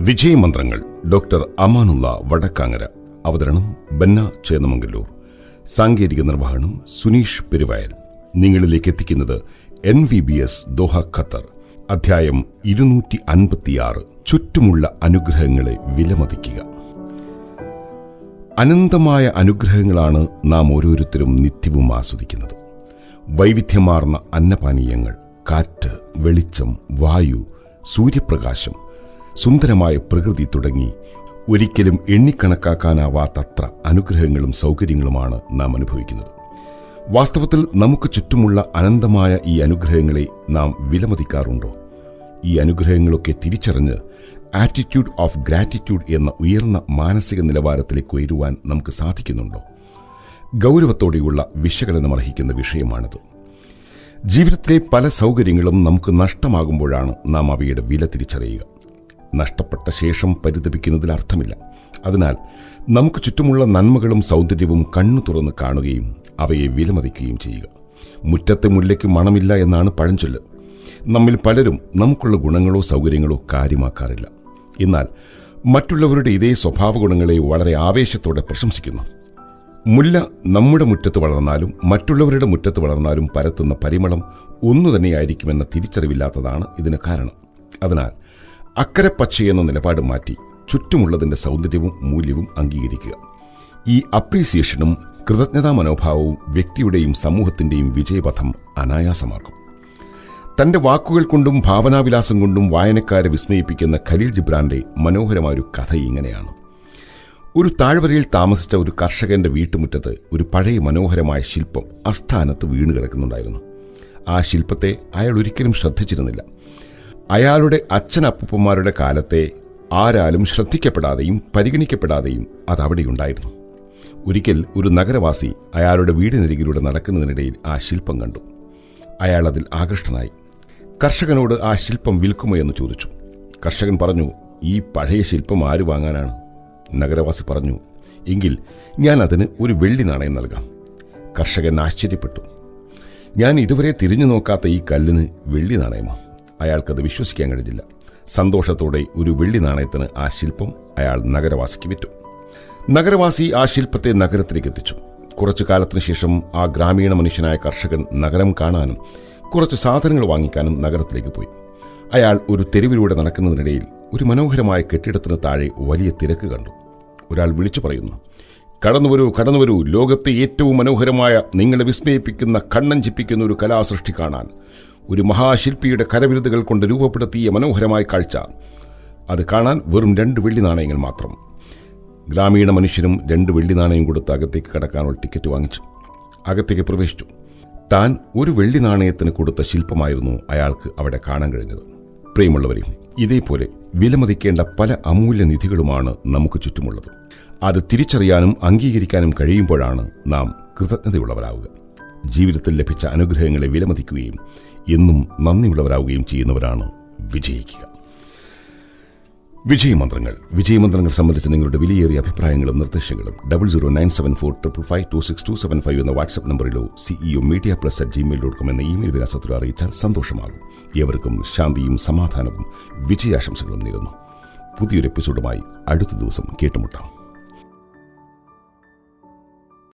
വിജയമന്ത്രങ്ങൾ doctor Amanullah Vadakkangara അവതരണം ബന്ന ചേന്നമംഗല്ലൂർ. സാങ്കേതിക നിർവഹണം സുനീഷ് പെരുവയൽ. നിങ്ങളിലേക്ക് എത്തിക്കുന്നത് N V B S Doha Qatar. അധ്യായം ഇരുന്നൂറ്റി അൻപത്തിയാറ് ചുറ്റുമുള്ള അനുഗ്രഹങ്ങളെ വിലമതിക്കുക. അനന്തമായ അനുഗ്രഹങ്ങളാണ് നാം ഓരോരുത്തരും നിത്യവും ആസ്വദിക്കുന്നത്. വൈവിധ്യമാർന്ന അന്നപാനീയങ്ങൾ കാറ്റ് വെളിച്ചം വായു സൂര്യപ്രകാശം സുന്ദരമായ പ്രകൃതി തുടങ്ങി. ഒരിക്കലും എണ്ണിക്കണക്കാക്കാനാവാത്തത്ര അനുഗ്രഹങ്ങളും സൗകര്യങ്ങളുമാണ് നാം അനുഭവിക്കുന്നത്. വാസ്തവത്തിൽ നമുക്ക് ചുറ്റുമുള്ള അനന്തമായ ഈ അനുഗ്രഹങ്ങളെ നാം വിലമതിക്കാറുണ്ടോ? ഈ അനുഗ്രഹങ്ങളൊക്കെ തിരിച്ചറിഞ്ഞ് ആറ്റിറ്റ്യൂഡ് ഓഫ് ഗ്രാറ്റിറ്റ്യൂഡ് എന്ന ഉയർന്ന മാനസിക നിലവാരത്തിലേക്ക് ഉയരുവാൻ നമുക്ക് സാധിക്കുന്നുണ്ടോ? ഗൗരവത്തോടെയുള്ള വിശകലനം അർഹിക്കുന്ന വിഷയമാണിത്. ജീവിതത്തിലെ പല സൗകര്യങ്ങളും നമുക്ക് നഷ്ടമാകുമ്പോഴാണ് നാം അവയുടെ വില തിരിച്ചറിയുക. നഷ്ടപ്പെട്ട ശേഷം പരിതപിക്കുന്നതിൽ അർത്ഥമില്ല. അതിനാൽ നമുക്ക് ചുറ്റുമുള്ള നന്മകളും സൗന്ദര്യവും കണ്ണു തുറന്ന് കാണുകയും അവയെ വിലമതിക്കുകയും ചെയ്യുക. മുറ്റത്തെ മുല്ലയ്ക്ക് മണമില്ല എന്നാണ് പഴഞ്ചൊല്ല്. നമ്മിൽ പലരും നമുക്കുള്ള ഗുണങ്ങളോ സൗകര്യങ്ങളോ കാര്യമാക്കാറില്ല. എന്നാൽ മറ്റുള്ളവരുടെ ഇതേ സ്വഭാവ ഗുണങ്ങളെ വളരെ ആവേശത്തോടെ പ്രശംസിക്കുന്നു. മുല്ല നമ്മുടെ മുറ്റത്ത് വളർന്നാലും മറ്റുള്ളവരുടെ മുറ്റത്ത് വളർന്നാലും പരത്തുന്ന പരിമളം ഒന്നു തന്നെയായിരിക്കുമെന്ന തിരിച്ചറിവില്ലാത്തതാണ് ഇതിന് കാരണം. അതിനാൽ അക്കരെ പച്ചയെന്ന നിലപാട് മാറ്റി ചുറ്റുമുള്ളതിന്റെ സൗന്ദര്യവും മൂല്യവും അംഗീകരിക്കുക. ഈ അപ്രീസിയേഷനും കൃതജ്ഞതാ മനോഭാവവും വ്യക്തിയുടെയും സമൂഹത്തിന്റെയും വിജയപഥം അനായാസമാക്കും. തന്റെ വാക്കുകൾ കൊണ്ടും ഭാവനാവിലാസം കൊണ്ടും വായനക്കാരെ വിസ്മയിപ്പിക്കുന്ന ഖലീൽ ജിബ്രാന്റെ മനോഹരമായൊരു കഥ ഇങ്ങനെയാണ്. ഒരു താഴ്വരയിൽ താമസിച്ച ഒരു കർഷകന്റെ വീട്ടുമുറ്റത്ത് ഒരു പഴയ മനോഹരമായ ശില്പം അസ്ഥാനത്ത് വീണ് കിടക്കുന്നുണ്ടായിരുന്നു. ആ ശില്പത്തെ അയാൾ ഒരിക്കലും ശ്രദ്ധിച്ചിരുന്നില്ല. അയാളുടെ അച്ഛനപ്പൂപ്പന്മാരുടെ കാലത്തെ ആരാലും ശ്രദ്ധിക്കപ്പെടാതെയും പരിഗണിക്കപ്പെടാതെയും അവിടെയുണ്ടായിരുന്നു ഒരിക്കൽ ഒരു നഗരവാസി അയാളുടെ വീടിനരികിലൂടെ നടക്കുന്നതിനിടയിൽ ആ ശില്പം കണ്ടു. അയാൾ അതിൽ ആകൃഷ്ടനായി. കർഷകനോട് ആ ശില്പം വിൽക്കുമോ എന്ന് ചോദിച്ചു. കർഷകൻ പറഞ്ഞു ഈ പഴയ ശില്പം ആര് വാങ്ങാനാണ്? നഗരവാസി പറഞ്ഞു എങ്കിൽ ഞാൻ അതിന് ഒരു വെള്ളി നാണയം നൽകാം. കർഷകൻ ആശ്ചര്യപ്പെട്ടു. ഞാൻ ഇതുവരെ തിരിഞ്ഞു നോക്കാത്ത ഈ കല്ലിന് വെള്ളി നാണയമോ? അയാൾക്കത് വിശ്വസിക്കാൻ കഴിഞ്ഞില്ല. സന്തോഷത്തോടെ ഒരു വെള്ളി നാണയത്തിന് ആ ശില്പം അയാൾ നഗരവാസിക്ക് വിറ്റു. നഗരവാസി ആ ശില്പത്തെ നഗരത്തിലേക്ക് എത്തിച്ചു. കുറച്ചു കാലത്തിനു ശേഷം ആ ഗ്രാമീണ മനുഷ്യനായ കർഷകൻ നഗരം കാണാനും കുറച്ച് സാധനങ്ങൾ വാങ്ങിക്കാനും നഗരത്തിലേക്ക് പോയി. അയാൾ ഒരു തെരുവിലൂടെ നടക്കുന്നതിനിടയിൽ ഒരു മനോഹരമായ കെട്ടിടത്തിന് താഴെ വലിയ തിരക്ക് കണ്ടു. ഒരാൾ വിളിച്ചു പറയുന്നു കടന്നുവരൂ കടന്നുവരൂ ലോകത്തെ ഏറ്റവും മനോഹരമായ നിങ്ങളെ വിസ്മയിപ്പിക്കുന്ന കണ്ണഞ്ചിപ്പിക്കുന്ന ഒരു കലാസൃഷ്ടി കാണാൻ ഒരു മഹാശില്പിയുടെ കരവിരുതുകൾ കൊണ്ട് രൂപപ്പെടുത്തിയ മനോഹരമായ കാഴ്ച. അത് കാണാൻ വെറും രണ്ട് വെള്ളി നാണയങ്ങൾ മാത്രം. ഗ്രാമീണ മനുഷ്യനും രണ്ട് വെള്ളി നാണയം കൊടുത്ത് അകത്തേക്ക് കടക്കാനുള്ള ടിക്കറ്റ് വാങ്ങിച്ചു. അകത്തേക്ക് പ്രവേശിച്ചു. താൻ ഒരു വെള്ളി നാണയത്തിന് കൊടുത്ത ശില്പമായിരുന്നു അയാൾക്ക് അവിടെ കാണാൻ കഴിഞ്ഞത്. പ്രിയമുള്ളവരെ ഇതേപോലെ വിലമതിക്കേണ്ട പല അമൂല്യ നിധികളുമാണ് നമുക്ക് ചുറ്റുമുള്ളത്. അത് തിരിച്ചറിയാനും അംഗീകരിക്കാനും കഴിയുമ്പോഴാണ് നാം കൃതജ്ഞതയുള്ളവരാവുക. ജീവിതത്തിൽ ലഭിച്ച അനുഗ്രഹങ്ങളെ വിലമതിക്കുകയും എന്നും നന്ദിയുള്ളവരാകുകയും ചെയ്യുന്നവരാണ് വിജയിക്കുക. വിജയമന്ത്രങ്ങൾ. വിജയമന്ത്രങ്ങൾ സംബന്ധിച്ച് നിങ്ങളുടെ വിലയേറിയ അഭിപ്രായങ്ങളും നിർദ്ദേശങ്ങളും double zero nine seven four triple five two six two seven five എന്ന WhatsApp നമ്പറിലോ CEO media plus at Gmail dot com എന്ന ഇമെയിൽ വിലാസത്തിലോ അറിയിച്ചാൽ സന്തോഷമാകും. ഏവർക്കും ശാന്തിയും സമാധാനവും വിജയാശംസകളും നേരുന്നു. പുതിയൊരു എപ്പിസോഡുമായി അടുത്ത ദിവസം കേട്ടുമുട്ടാം.